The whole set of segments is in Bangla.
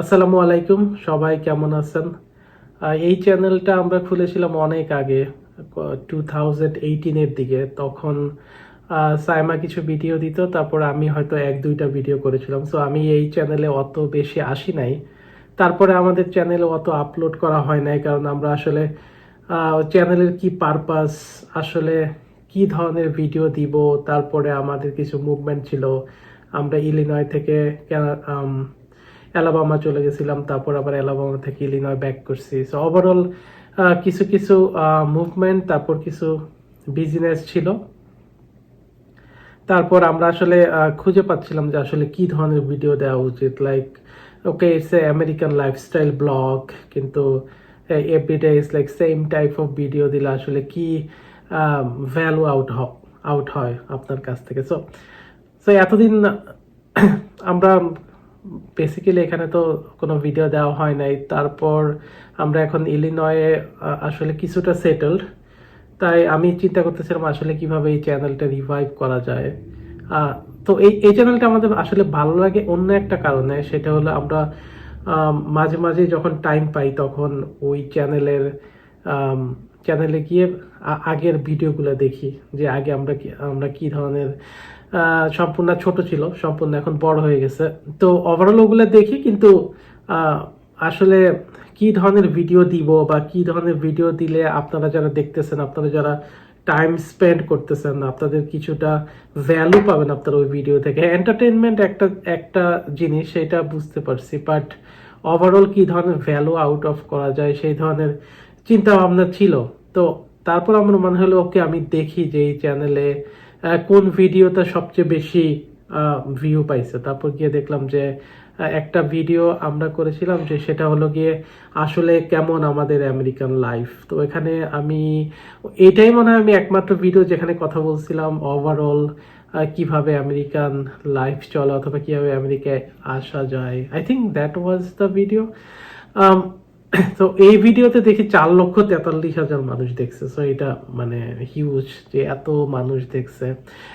আসসালামু আলাইকুম, সবাই কেমন আছেন? এই চ্যানেলটা আমরা খুলেছিলাম অনেক আগে টু থাউজেন্ড এইটিনের দিকে। তখন সাইমা কিছু ভিডিও দিত, তারপর আমি হয়তো এক, দুইটা ভিডিও করেছিলাম। সো আমি এই চ্যানেলে অত বেশি আসি নাই। তারপরে আমাদের চ্যানেলে অত আপলোড করা হয় নাই, কারণ আমরা আসলে চ্যানেলের কি পারপাস আসলে কি ধরনের ভিডিও দিব, তারপরে আমাদের কিছু মুভমেন্ট ছিল। আমরা ইলিনয় থেকে অ্যালাবামা চলে গেছিলাম, তারপর আবার অ্যালাবামা থেকে ইলিনয় ব্যাক করছি। সো ওভারঅল কিছু কিছু মুভমেন্ট তারপর কিছু বিজনেস ছিল। তারপর আমরা আসলে খুঁজে পাচ্ছিলাম যে আসলে কি ধরনের ভিডিও দেওয়া উচিত। Like okay it's a American lifestyle blog কিন্তু everyday is like same type of video দিলে আসলে কি ভ্যালু আউট হ আউট হয় আপনার কাছ থেকে। সো সো এতদিন, আমরা বেসিক্যালি এখানে তো কোনো ভিডিও দেওয়া হয় নাই। তারপর আমরা এখন ইলিনয়ে আসলে কিছুটা সেটেলড তাই আমি চিন্তা করতেছিলাম আসলে কীভাবে এই চ্যানেলটা রিভাইভ করা যায়। তো এই এই চ্যানেলটা আমাদের আসলে ভালো লাগে অন্য একটা কারণে। সেটা হলো আমরা মাঝে মাঝে যখন টাইম পাই তখন ওই চ্যানেলের চ্যানেলে গিয়ে আগের ভিডিওগুলো দেখি। যে আগে আমরা কি আমরা কি ধরনের সম্পূর্ণ ছোট ছিল, সম্পূর্ণ এখন বড় হয়ে গেছে। তো ওভারঅল ওগুলো দেখি, কিন্তু আসলে কি ধরনের ভিডিও দিব বা কি ধরনের ভিডিও দিলে আপনারা যারা দেখতেছেন, আপনারা যারা টাইম স্পেন্ড করতেছেন, আপনাদের কিছুটা ভ্যালু পাবেন আপনারা ওই ভিডিও থেকে। এন্টারটেনমেন্ট একটা একটা জিনিস, সেটা বুঝতে পারছি বাট ওভারঅল কি ধরনের ভ্যালু আউট অফ করা যায়, সেই ধরনের চিন্তা ভাবনা ছিল। তো তারপর আমার মনে হলো ওকে আমি দেখি যে এই চ্যানেলে কোন ভিডিওটা সবচেয়ে বেশি ভিউ পাইছে। তারপর গিয়ে দেখলাম যে একটা ভিডিও আমরা করেছিলাম যে সেটা হলো গিয়ে আসলে কেমন আমাদের আমেরিকান লাইফ তো এখানে আমি, এটাই মনে হয় আমি একমাত্র ভিডিও যেখানে কথা বলছিলাম ওভারঅল কীভাবে আমেরিকান লাইফ চলে অথবা কীভাবে আমেরিকায় আসা যায়। I think that was the video তো এই ভিডিওতে দেখি চার লক্ষ তেতাল্লিশ হাজার মানুষ দেখছে। সো এটা মানে হিউজ যে এত মানুষ দেখছে।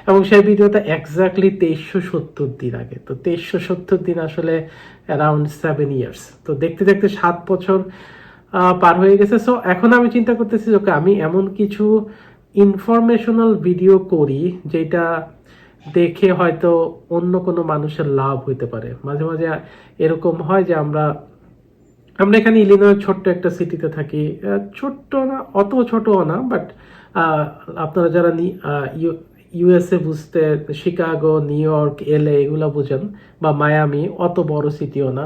এবং সেই ভিডিওটা এক্স্যাক্টলি তেইশশো সত্তর দিন আগে। তো তেইশশো সত্তর দিন আসলে অ্যারাউন্ড সেভেন ইয়ার্স তো দেখতে দেখতে সাত বছর পার হয়ে গেছে। সো এখন আমি চিন্তা করতেছি ওকে, আমি এমন কিছু ইনফরমেশনাল ভিডিও করি, যেটা দেখে হয়তো অন্য কোনো মানুষের লাভ হইতে পারে। মাঝে মাঝে এরকম হয় যে আমরা আমরা এখানে ইলিনয় ছোট্ট একটা সিটিতে থাকি। ছোট্ট না, অত ছোটও না বাট আপনারা যারা ইউএসএ বুঝতে, শিকাগো, নিউ ইয়র্ক, এলে এগুলো বুঝেন, বা মায়ামি, অত বড় সিটিও না।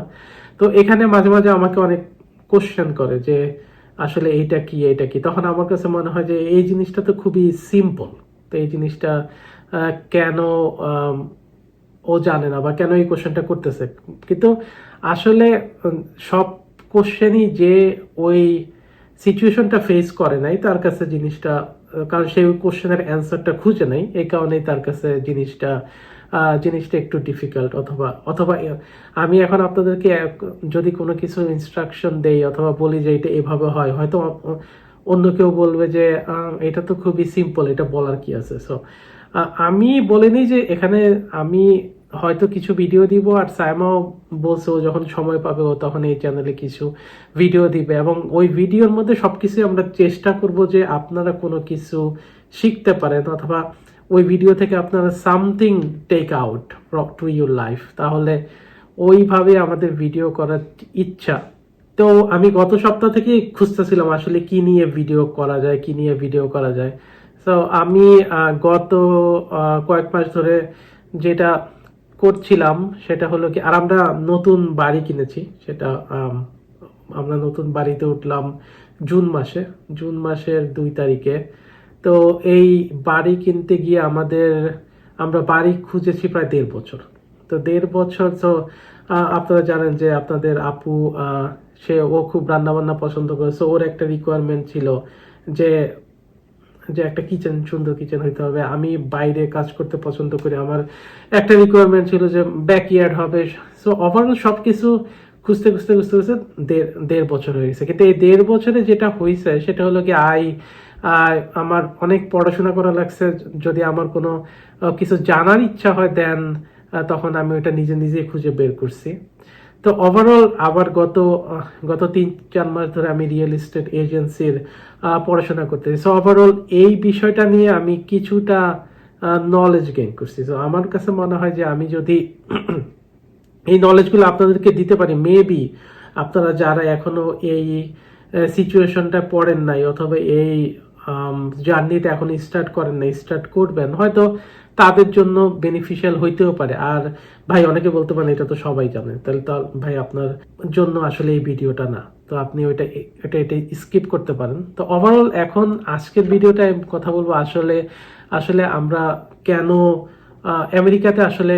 তো এখানে মাঝে মাঝে আমাকে অনেক কোশ্চেন করে যে, আসলে এইটা কি এইটা কি? তখন আমার কাছে মনে হয় যে, এই জিনিসটা তো খুবই সিম্পল তো এই জিনিসটা কেন ও জানে না, বা কেন এই কোশ্চেনটা করতেছে? কিন্তু আসলে সব কোশ্চেনই যে ওই সিচুয়েশনটা ফেস করে নাই, তার কাছে জিনিসটা, কারণ সেই কোশ্চেনের অ্যান্সারটা খুঁজে নাই, এই কারণেই তার কাছে জিনিসটা জিনিসটা একটু ডিফিকাল্ট অথবা অথবা আমি এখন আপনাদেরকে যদি কোনো কিছু ইনস্ট্রাকশন দেই অথবা বলি যে এটা এভাবে হয়, হয়তো অন্য কেউ বলবে যে এটা তো খুবই সিম্পল এটা বলার কি আছে? সো আমি বলিনি যে এখানে আমি হয়তো কিছু ভিডিও দিব আর সাইমাও বলছে ও যখন সময় পাবে ও তখন এই চ্যানেলে কিছু ভিডিও দিবে। এবং ওই ভিডিওর মধ্যে সবকিছু আমরা চেষ্টা করব যে আপনারা কোনো কিছু শিখতে পারেন অথবা ওই ভিডিও থেকে আপনারা something take out to your life তাহলে ওইভাবে আমাদের ভিডিও করার ইচ্ছা। তো আমি গত সপ্তাহ থেকে খুঁজতেছিলাম আসলে কি নিয়ে ভিডিও করা যায়, কি নিয়ে ভিডিও করা যায়। তো আমি গত কয়েক মাস ধরে যেটা করছিলাম, সেটা হলো কি, আর আমরা নতুন বাড়ি কিনেছি, সেটা আমরা নতুন বাড়িতে উঠলাম জুন মাসে, জুন মাসের দুই তারিখে। তো এই বাড়ি কিনতে গিয়ে আমাদের, আমরা বাড়ি খুঁজেছি প্রায় দেড় বছর। তো দেড় বছর, তো আপনারা জানেন যে আপনাদের আপু সে, ও খুব রান্না বান্না পছন্দ করে, so ওর একটা রিকোয়ারমেন্ট ছিল যে যে একটা কিচেন সুন্দর কিচেন হইতে হবে। আমি বাইরে কাজ করতে পছন্দ করি। আমার একটা রিকোয়ারমেন্ট ছিল যে ব্যাকইয়ার্ড হবে। সো ওভারঅল সব কিছু খুঁজতে খুঁজতে খুঁজতে খুঁজতে দেড় বছর হয়ে গেছে। কিন্তু এই দেড় বছরে যেটা হয়েছে সেটা হলো কি আই আমার অনেক পড়াশোনা করা লাগছে। যদি আমার কোনো কিছু জানার ইচ্ছা হয় দেন তখন আমি ওটা নিজে নিজে খুঁজে বের করছি। তো ওভারঅল আবার গত গত তিন, চার মাস ধরে আমি রিয়েল এস্টেট এজেন্সির পড়াশোনা করতেছি। সো ওভারঅল এই বিষয়টা নিয়ে আমি কিছুটা নলেজ গেইন করছি। তো আমার কাছে মনে হয় যে আমি যদি এই নলেজগুলো আপনাদেরকে দিতে পারি মেবি আপনারা যারা এখনও এই সিচুয়েশনটা পড়েন নাই অথবা এই জার্নিটা এখন স্টার্ট করেন নাই স্টার্ট করবেন, হয়তো তাদের জন্য বেনিফিশিয়াল হইতেও পারে। আর ভাই, অনেকে বলতে পারেন, এটা তো সবাই জানে। তাহলে তো ভাই, আপনার জন্য আসলে এই ভিডিওটা না। তো আপনি ওইটা, এটা এটা স্কিপ করতে পারেন। তো ওভারঅল এখন আজকের ভিডিওটায় কথা বলব আসলে আসলে আমরা কেন আমেরিকাতে আসলে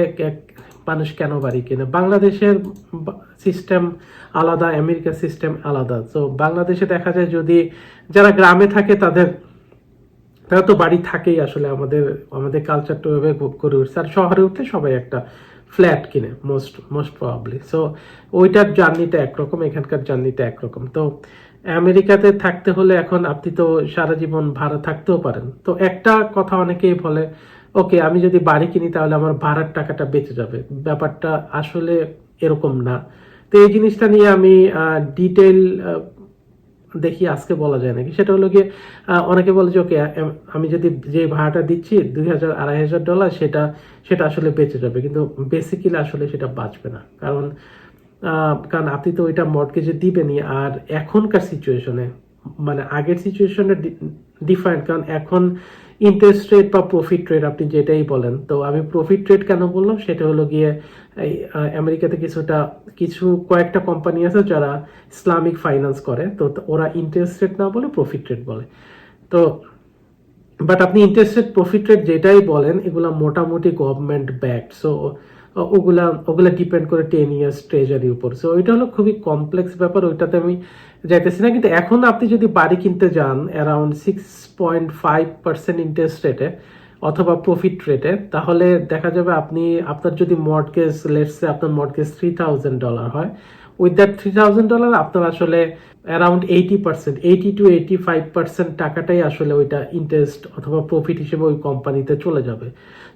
মানুষ কেন বাড়ি কেনে? বাংলাদেশের সিস্টেম আলাদা, আমেরিকার সিস্টেম আলাদা। তো বাংলাদেশে দেখা যায় যদি যারা গ্রামে থাকে তাদের তারা তো বাড়ি থাকেই আসলে আমাদের আমাদের কালচারটা ওইভাবে করে উঠছে। আর শহরে উঠলে সবাই একটা ফ্ল্যাট কিনে মোস্ট মোস্ট প্রবাবলি সো ওইটার জার্নিটা একরকম, এখানকার জার্নিটা একরকম। তো, আমেরিকাতে থাকতে হলে এখন আপনি তো সারা জীবন ভাড়া থাকতেও পারেন। তো একটা কথা অনেকেই বলে, ওকে, আমি যদি বাড়ি কিনি তাহলে আমার ভাড়ার টাকাটা বেঁচে যাবে। ব্যাপারটা আসলে এরকম না। তো এই জিনিসটা নিয়ে আমি ডিটেল দেখি আজকে বলা যায় নাকি? সেটা হলো গিয়ে অনেকে বলে যে, ওকে আমি যদি যে ভাড়াটা দিচ্ছি, দুই হাজার, আড়াই হাজার ডলার, সেটা সেটা আসলে বেঁচে যাবে। কিন্তু বেসিক্যালি আসলে সেটা বাঁচবে না। কারণ কারণ আপনি তো ওইটা মর্টগেজে দিবেনই, আর এখনকার সিচুয়েশনে মানে আগের সিচুয়েশনে ডিফারেন্ট কারণ এখন ইন্টারেস্ট রেট বা প্রফিট রেট আপনি যেটাই বলেন, তো আমি প্রফিট রেট কেন বললাম? সেটা হলো গিয়ে এই আমেরিকাতে কিছুটা, কিছু কয়েকটা কোম্পানি আছে যারা ইসলামিক ফাইন্যান্স করে, তো ওরা ইন্টারেস্ট রেট না বলে প্রফিট রেট বলে। তো বাট আপনি ইন্টারেস্ট রেট প্রফিট রেট যেটাই বলেন, এগুলো মোটামুটি গভর্নমেন্ট ব্যাকড সো ওগুলা ওগুলা ডিপেন্ড করে টেন ইয়ার্স ট্রেজারির উপর। সো ওইটা হলো খুবই কমপ্লেক্স ব্যাপার, ওইটাতে আমি যাইতেছি না। কিন্তু এখন আপনি যদি বাড়ি কিনতে যান around six point five percent interest রেটে অথবা প্রফিট রেটে তাহলে দেখা যাবে আপনি, আপনার যদি মর্টগেজ লেটসে আপনার মর্টগেজ থ্রি থাউজেন্ড ডলার হয় with that three thousand dollar আপনার আসলে around eighty percent eighty to eighty five percent টাকাটাই আসলে ওইটা ইন্টারেস্ট অথবা প্রফিট হিসেবে ওই কোম্পানিতে চলে যাবে।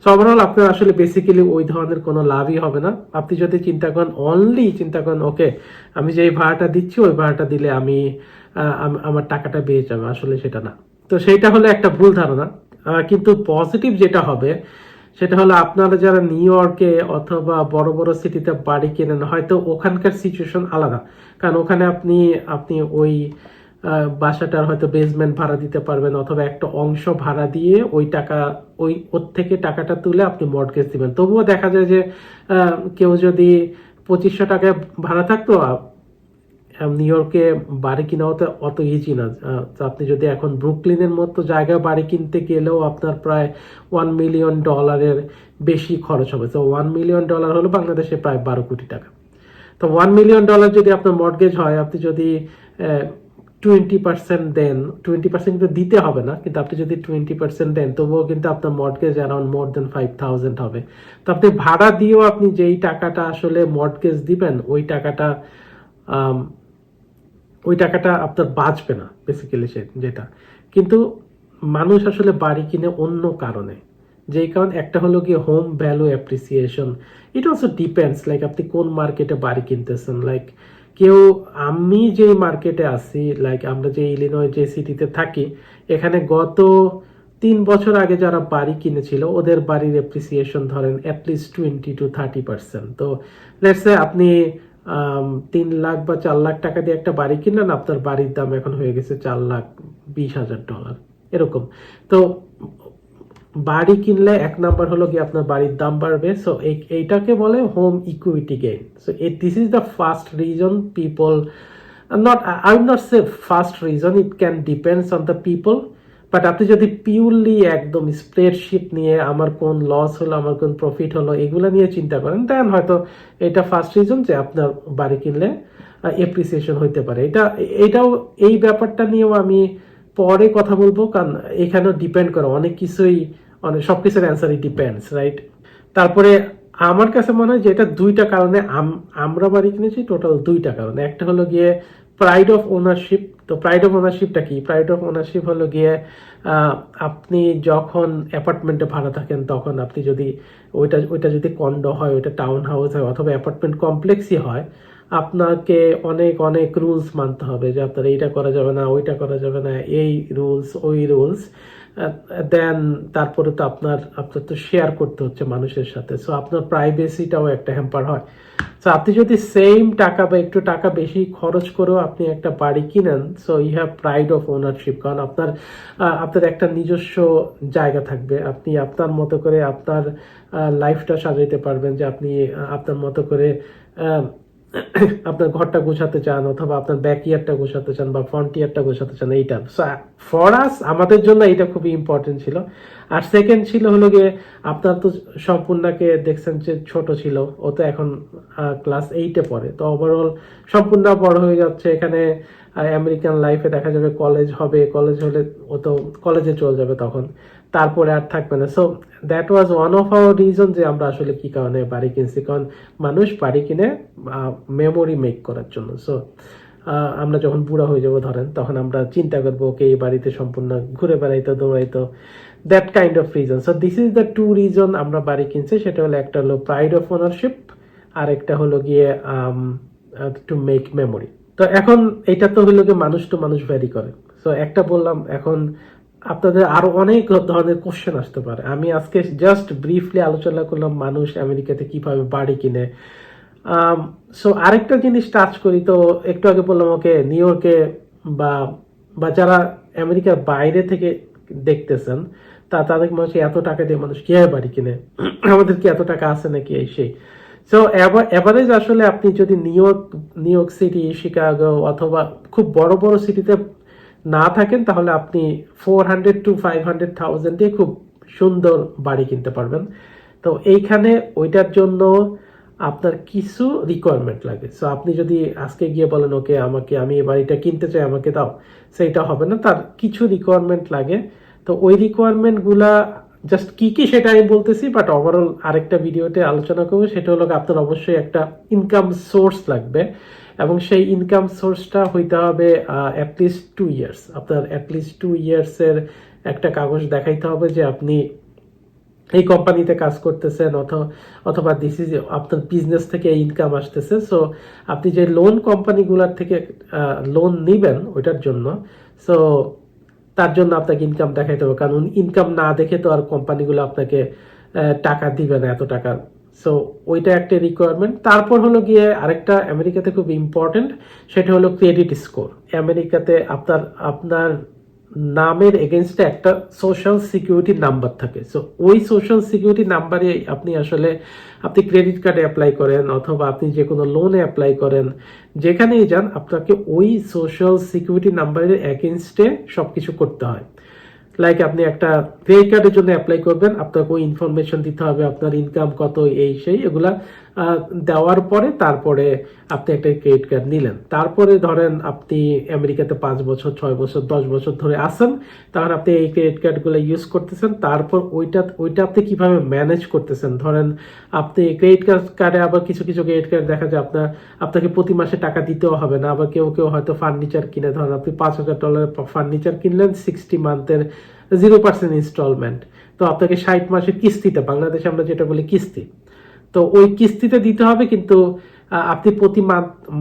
সো ওভারঅল আপনার আসলে বেসিক্যালি ওই ধরনের কোনো লাভই হবে না। আপনি যদি চিন্তা করেন অনলি চিন্তা করেন ওকে আমি যে ভাড়াটা দিচ্ছি, ওই ভাড়াটা দিলে আমি আমার টাকাটা পেয়ে যাবে। আসলে সেটা না। তো সেইটা হলো একটা ভুল ধারণা। কিন্তু পজিটিভ যেটা হবে সেটা হলো আপনারা যারা নিউ ইয়র্কে অথবা বড় বড় সিটিতে বাড়ি কেনেন, হয়তো ওখানকার সিচুয়েশন আলাদা। কারণ ওখানে আপনি আপনি ওই বাসাটার হয়তো বেসমেন্ট ভাড়া দিতে পারবেন অথবা একটা অংশ ভাড়া দিয়ে ওই টাকা, ওই, ওর থেকে টাকাটা তুলে আপনি মর্টগেজ দিবেন। তবুও দেখা যায় যে কেউ যদি পঁচিশশো টাকায় ভাড়া থাকতো নিউ ইয়র্কে বাড়ি কিনাও তো অত ইজি না। আপনি যদি এখন ব্রুকলিনের মতো জায়গায় বাড়ি কিনতে গেলেও আপনার প্রায় ওয়ান মিলিয়ন ডলারের বেশি খরচ হবে। তো ওয়ান মিলিয়ন ডলার হলো বাংলাদেশে প্রায় বারো কোটি টাকা। তো ওয়ান মিলিয়ন ডলার যদি আপনার মর্টগেজ হয়, আপনি যদি টোয়েন্টি পার্সেন্ট দেন টোয়েন্টি পার্সেন্ট কিন্তু দিতে হবে না, কিন্তু আপনি যদি টোয়েন্টি পার্সেন্ট দেন, তবুও কিন্তু আপনার mortgage around more than five thousand হবে। তো আপনি ভাড়া দিয়েও আপনি যেই টাকাটা আসলে মর্টগেজ দিবেন, ওই টাকাটা ওই টাকাটা আপনার বাঁচবে না বেসিক্যালি সে, যেটা। কিন্তু মানুষ আসলে বাড়ি কিনে অন্য কারণে। যেই কারণ একটা হলো গিয়ে home value appreciation it also depends like আপনি কোন মার্কেটে বাড়ি কিনতেছেন লাইক কেউ, আমি যে মার্কেটে আছি লাইক আমরা যে ইলিনয় যে সিটিতে থাকি, এখানে গত তিন বছর আগে যারা বাড়ি কিনেছিল, ওদের বাড়ির অ্যাপ্রিসিয়েশন ধরেন at least twenty to thirty percent তো লেটস আপনি তিন লাখ বা চার লাখ টাকা দিয়ে একটা বাড়ি কিনলেন, আপনার বাড়ির দাম এখন হয়ে গেছে চার লাখ বিশ হাজার ডলার। এরকম। তো বাড়ি কিনলে এক নাম্বার হলো কি আপনার বাড়ির দাম বাড়বে। সো এইটাকে বলে home equity gain so this is the first reason people not I not say first reason it can depends on the people but আপনি যদি পিওরলি একদম স্প্রেডশিট নিয়ে আমার কোন লস হলো, আমার কোন প্রফিট হলো, এগুলো নিয়ে চিন্তা করেন দেন হয়তো এটা ফার্স্ট রিজন যে আপনার বাড়ি কিনলে এপ্রিসিয়েশন হইতে পারে। এটা, এটাও, এই ব্যাপারটা নিয়েও আমি পরে কথা বলব, কারণ এখানেও ডিপেন্ড করে, অনেক কিছুই অনেক সব কিছুর অ্যান্সারই ডিপেন্ডস রাইট তারপরে আমার কাছে মনে হয় যে এটা দুইটা কারণে আম- আমরা বাড়ি কিনেছি টোটাল দুইটা কারণে। একটা হলো গিয়ে প্রাইড অফ ওনারশিপ তো প্রাইড অফ ওনারশিপটা কি? প্রাইড অফ ওনারশিপ হলো গিয়ে আপনি যখন অ্যাপার্টমেন্টে ভাড়া থাকেন তখন আপনি যদি ওইটা ওইটা যদি কন্ডো হয়, ওইটা টাউন হাউস হয় অথবা অ্যাপার্টমেন্ট কমপ্লেক্সই হয়, আপনাকে অনেক অনেক রুলস মানতে হবে যে আপনার এইটা করা যাবে না, ওইটা করা যাবে না, এই রুলস ওই রুলস দেন তারপরে তো আপনার আপনার তো শেয়ার করতে হচ্ছে মানুষের সাথে। সো আপনার প্রাইভেসিটাও একটা হ্যাম্পার হয়। সো আপনি যদি সেম টাকা বা একটু টাকা বেশি খরচ করেও আপনি একটা বাড়ি কিনেন so you have pride of ownership কারণ আপনার আপনার একটা নিজস্ব জায়গা থাকবে। আপনি আপনার মতো করে আপনার লাইফটা সাজাইতে পারবেন যে আপনি আপনার মতো করে আপনার ঘরটা গোছাতে চান অথবা আপনার ব্যাক ইয়ারটা গোছাতে চান বা ফ্রন্ট ইয়ারটা গোছাতে চান, এইটা। ফর আস আমাদের জন্য এটা খুবই ইম্পর্টেন্ট ছিল। আর সেকেন্ড ছিল হলো গিয়ে, আপনার তো সম্পূর্ণাকে দেখছেন যে ছোট ছিল, ও তো এখন ক্লাস এইটে পড়ে। তো ওভারঅল সম্পূর্ণ বড় হয়ে যাচ্ছে। এখানে আমেরিকান লাইফে দেখা যাবে কলেজ হবে কলেজ হলে ও তো কলেজে চলে যাবে তখন। তারপরে আর থাকবে না। So that was one of our reason যে আমরা আসলে কি কারণে বাড়ি কিনছি। কারণ মানুষ বাড়ি কিনে মেমোরি মেক করার জন্য। সো আমরা যখন বুড়া হয়ে যাব ধরেন, তখন আমরা চিন্তা করব, ওকে এই বাড়িতে সম্পূর্ণ ঘুরে বেড়াইতো, দৌড়াইতো। That kind of reason so this is the two reason আমরা বাড়ি কিনছি। সেটা হলো একটা হলো প্রাইড অফ ওনারশিপ আর একটা হলো গিয়ে টু মেক মেমোরি তো এখন এটা তো হলো গিয়ে মানুষ তো মানুষ ভ্যারি করে। সো একটা বললাম, এখন আপনাদের আরও অনেক ধরনের কোশ্চেন আসতে পারে। আমি আজকে জাস্ট ব্রিফলি আলোচনা করলাম মানুষ আমেরিকাতে কীভাবে বাড়ি কিনে। সো আরেকটা জিনিস টাচ করি তো, একটু আগে বললাম ওকে নিউ ইয়র্কে বা বা যারা আমেরিকার বাইরে থেকে দেখতেছেন, তা তাদের মানুষ এত টাকা দিয়ে মানুষ কীভাবে বাড়ি কিনে? আমাদের কি এত টাকা আছে নাকি এই সেই? সো এভারেজ আসলে আপনি যদি নিউ ইয়র্ক সিটি শিকাগো অথবা খুব বড় বড় সিটিতে না থাকেন, তাহলে আপনি four hundred to five hundred thousand দিয়ে খুব সুন্দর বাড়ি কিনতে পারবেন। তো এইখানে ওইটার জন্য আপনার কিছু রিকোয়ারমেন্ট লাগে। সো আপনি যদি আজকে গিয়ে বলেন ওকে আমাকে, আমি এই বাড়িটা কিনতে চাই, আমাকে দাও। সেইটা হবে না। তার কিছু রিকোয়ারমেন্ট লাগে। তো ওই রিকোয়ারমেন্টগুলা জাস্ট কি কি সেটা আমি বলতেছি বাট ওভারঅল আরেকটা ভিডিওতে আলোচনা করব, সেটা হলো আপনার অবশ্যই একটা ইনকাম সোর্স লাগবে, এবং সেই ইনকাম সোর্সটা হইতে হবে অ্যাটলিস্ট টু ইয়ার্স আপনার অ্যাটলিস্ট টু ইয়ার্সের একটা কাগজ দেখাইতে হবে যে আপনি এই কোম্পানিতে কাজ করতেছেন অথবা অথবা দিস ইজ আপনার বিজনেস থেকে ইনকাম আসতেছে। সো আপনি যে লোন কোম্পানিগুলোর থেকে লোন নিবেন, ওইটার জন্য। সো তার জন্য আপনাকে ইনকাম দেখাইতে হবে। কারণ ইনকাম না দেখে তো আর কোম্পানিগুলো আপনাকে টাকা দিবে না এত টাকা। সো ওইটা একটা রিকোয়ারমেন্ট তারপর হলো গিয়ে আরেকটা আমেরিকাতে খুব ইম্পর্টেন্ট সেটা হলো ক্রেডিট স্কোর আমেরিকাতে আপনার আপনার নামের এগেনস্টে একটা সোশ্যাল সিকিউরিটি নাম্বার থাকে। সো ওই সোশ্যাল সিকিউরিটি নাম্বারে আপনি আসলে, আপনি ক্রেডিট কার্ডে অ্যাপ্লাই করেন অথবা আপনি যে কোনো লোনে অ্যাপ্লাই করেন, যেখানেই যান আপনাকে ওই সোশ্যাল সিকিউরিটি নাম্বারের এগেনস্টে সব কিছু করতে হয়। লাইক আপনি একটা ক্রেডিট কার্ডের জন্য অ্যাপ্লাই করবেন, আপনাকে ওই ইনফরমেশন দিতে হবে, আপনার ইনকাম কত, এই, সেই, এগুলা দেওয়ার পরে তারপরে আপনি একটা ক্রেডিট কার্ড নিলেন। তারপরে ধরেন আপনি আমেরিকাতে পাঁচ বছর, ছয় বছর, দশ বছর ধরে আসেন তখন আপনি এই ক্রেডিট কার্ডগুলো ইউজ করতেছেন। তারপর ওইটা ওইটা আপনি কীভাবে ম্যানেজ করতেছেন? ধরেন আপনি ক্রেডিট কার্ড কার্ডে আবার কিছু কিছু ক্রেডিট কার্ড দেখা যায় আপনার, আপনাকে প্রতি মাসে টাকা দিতেও হবে না। আবার কেউ কেউ হয়তো ফার্নিচার কিনে, ধরেন আপনি পাঁচ হাজার ডলারের ফার্নিচার কিনলেন সিক্সটি মান্থের জিরো পার্সেন্ট ইনস্টলমেন্ট তো আপনাকে ষাট মাসের কিস্তিতে, বাংলাদেশে আমরা যেটা বলি কিস্তি তো ওই কিস্তিতে দিতে হবে, কিন্তু আপনি প্রতি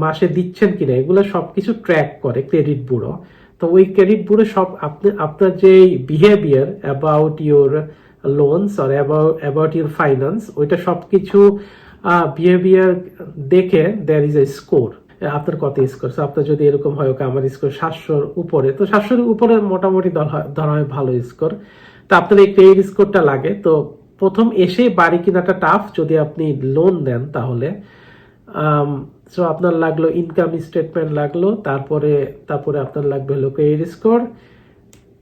মাসে দিচ্ছেন কিনা, এগুলো সবকিছু ট্র্যাক করে ক্রেডিট ব্যুরো তো ওই ক্রেডিট ব্যুরো সব আপনি, আপনার যে বিহেভিয়ার অ্যাবাউট ইউর লোনস আর অ্যাবাউট ইউর ফাইন্যান্স ওইটা সবকিছু বিহেভিয়ার দেখে দেয়ার ইজ এ স্কোর আপনার কত স্কোর আপনার যদি এরকম হয়, ওকে আমার স্কোর সাতশোর উপরে, তো সাতশোর উপরে মোটামুটি ধরা হয় ভালো স্কোর তো আপনার এই ক্রেডিট স্কোরটা লাগে, তো প্রথম এসে বাড়ি কেনাটা টাফ যদি আপনি লোন দেন তাহলে। সো আপনার লাগল ইনকাম স্টেটমেন্ট লাগল, তারপরে তারপরে আপনার লাগবে হলো credit score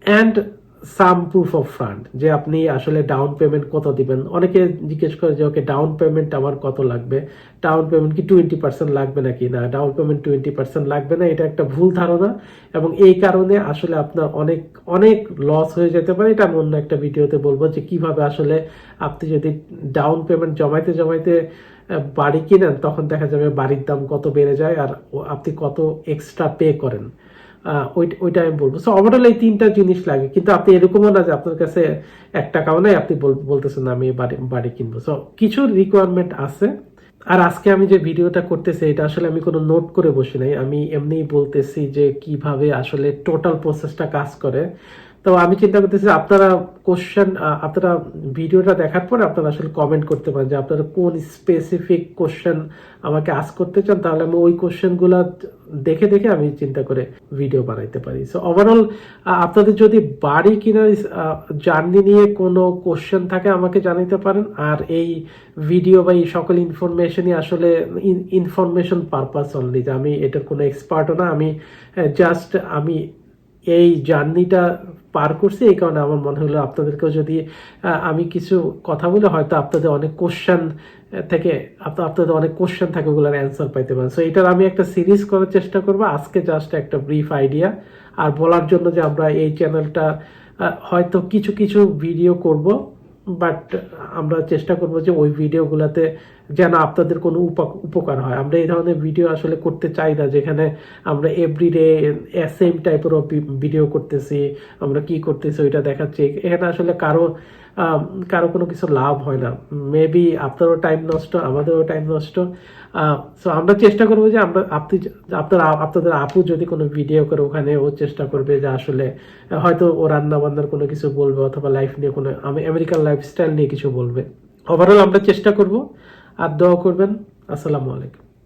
and some proof of fund যে আপনি আসলে ডাউন পেমেন্ট কত দিবেন। অনেকে জিজ্ঞেস করে যে, ওকে ডাউন পেমেন্ট আমার কত লাগবে? ডাউন পেমেন্ট কি টোয়েন্টি পার্সেন্ট লাগবে নাকি না? ডাউন পেমেন্ট টোয়েন্টি পার্সেন্ট লাগবে না, এটা একটা ভুল ধারণা। এবং এই কারণে আসলে আপনার অনেক অনেক লস হয়ে যেতে পারে। এটা আমি অন্য একটা ভিডিওতে বলব যে, কীভাবে আসলে আপনি যদি ডাউন পেমেন্ট জমাইতে জমাইতে বাড়ি কিনেন, তখন দেখা যাবে বাড়ির দাম কত বেড়ে যায় আর আপনি কত এক্সট্রা পে করেন। ওইটা আমি বলব। সো ওভারঅল এই তিনটা জিনিস লাগে। কিন্তু আপনি এরকমও না যে আপনার কাছে এক টাকাও নাই, আপনি বলতেছেন আমি বাড়ি বাড়ি কিনবো। সো কিছু রিকোয়ারমেন্ট আছে। আর আজকে আমি যে ভিডিওটা করতেছি, এটা আসলে আমি কোনো নোট করে বসি নাই। আমি এমনিই বলতেছি যে কীভাবে আসলে টোটাল প্রসেসটা কাজ করে। তো আমি চিন্তা করতেছি আপনারা কোশ্চেন আপনারা ভিডিওটা দেখার পর আপনারা আসলে কমেন্ট করতে পারেন যে আপনারা কোন স্পেসিফিক কোশ্চেন আমাকে আস করতে চান, তাহলে আমি ওই কোশ্চেনগুলো দেখে দেখে আমি চিন্তা করে ভিডিও বানাইতে পারি। সো ওভারঅল আপনাদের যদি বাড়ি কেনার জার্নি নিয়ে কোনো কোশ্চেন থাকে আমাকে জানাইতে পারেন। আর এই ভিডিও বা এই সকল ইনফরমেশনই আসলে ইনফরমেশন পারপাস অনলি যে আমি এটার কোনো এক্সপার্টও না। আমি জাস্ট আমি এই জার্নিটা পার করছি, এই কারণে আমার মনে হলো আপনাদেরকেও যদি আমি কিছু কথা বলে হয়তো আপনাদের অনেক কোশ্চেন থেকে, আপ- আপনাদের অনেক কোশ্চেন থাকে ওগুলোর অ্যান্সার পাইতে পারেন। সো এটার আমি একটা সিরিজ করার চেষ্টা করব। আজকে জাস্ট একটা ব্রিফ আইডিয়া আর বলার জন্য যে আমরা এই চ্যানেলটা হয়তো কিছু কিছু ভিডিও করব। বাট আমরা চেষ্টা করব যে ওই ভিডিওগুলোতে যেন আপনাদের কোনো উপ- উপকার হয়। আমরা এই ধরনের ভিডিও আসলে করতে চাই না, যেখানে আমরা এভরিডে সেম টাইপের ভিডিও করতেছি, আমরা কি করতেছি ওইটা দেখাচ্ছি। এখানে আসলে কারও কারও কোনো কিছু লাভ হয় না। মেবি আপনারও টাইম নষ্ট, আমাদেরও টাইম নষ্ট। সো আমরা চেষ্টা করব যে আমরা আপনি আপনার আপনাদের আপু যদি কোনো ভিডিও করে, ওখানে ও চেষ্টা করবে যে আসলে, হয়তো ও রান্না বান্নার কোনো কিছু বলবে অথবা লাইফ নিয়ে কোনো, আমি আমেরিকান লাইফস্টাইল নিয়ে কিছু বলবে। ওভারঅল আমরা চেষ্টা করব। আর দোয়া করবেন। আসসালামু আলাইকুম।